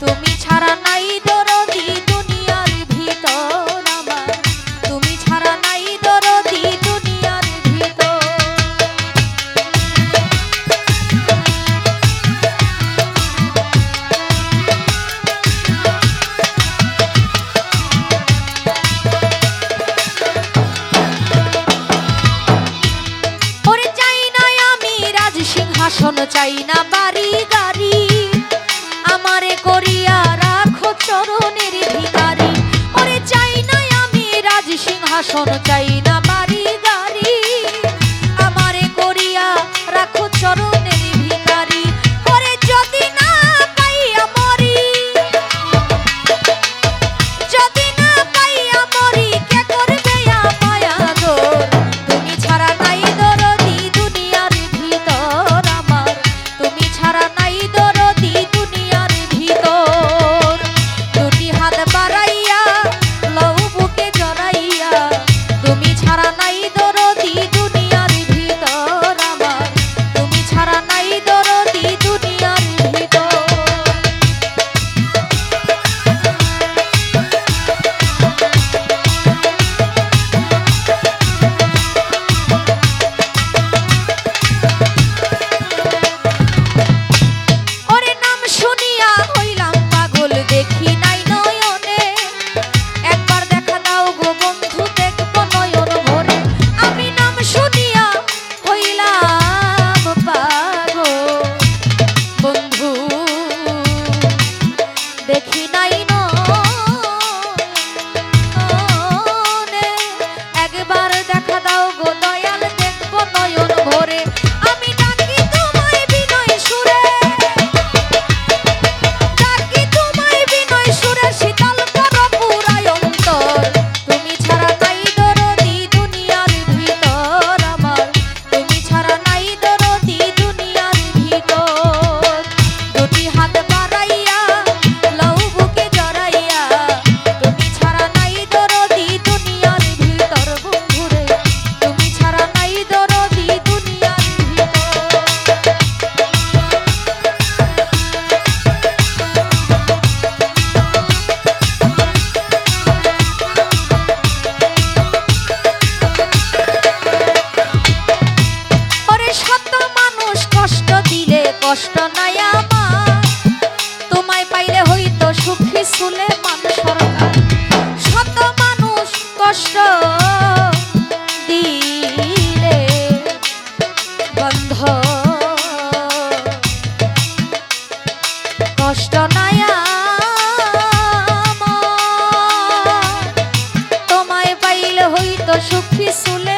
তুমি ছাড়া নাই দরদি দুনিয়ার তুমি ছাড়া নাই চাই না আমি চাই না বাড়ি গাড়ি। আমারে করিয়া রাখো চরণের ভিকারি ওরে চাই না আমি রাজ সিংহাসন চাই না কষ্ট নাই আমার। তোমায় পাইলে সুখী সুলে মান সরকার। শত মানুষ কষ্ট বন্ধ। কষ্ট তোমায় পাইলে সুখী সুলে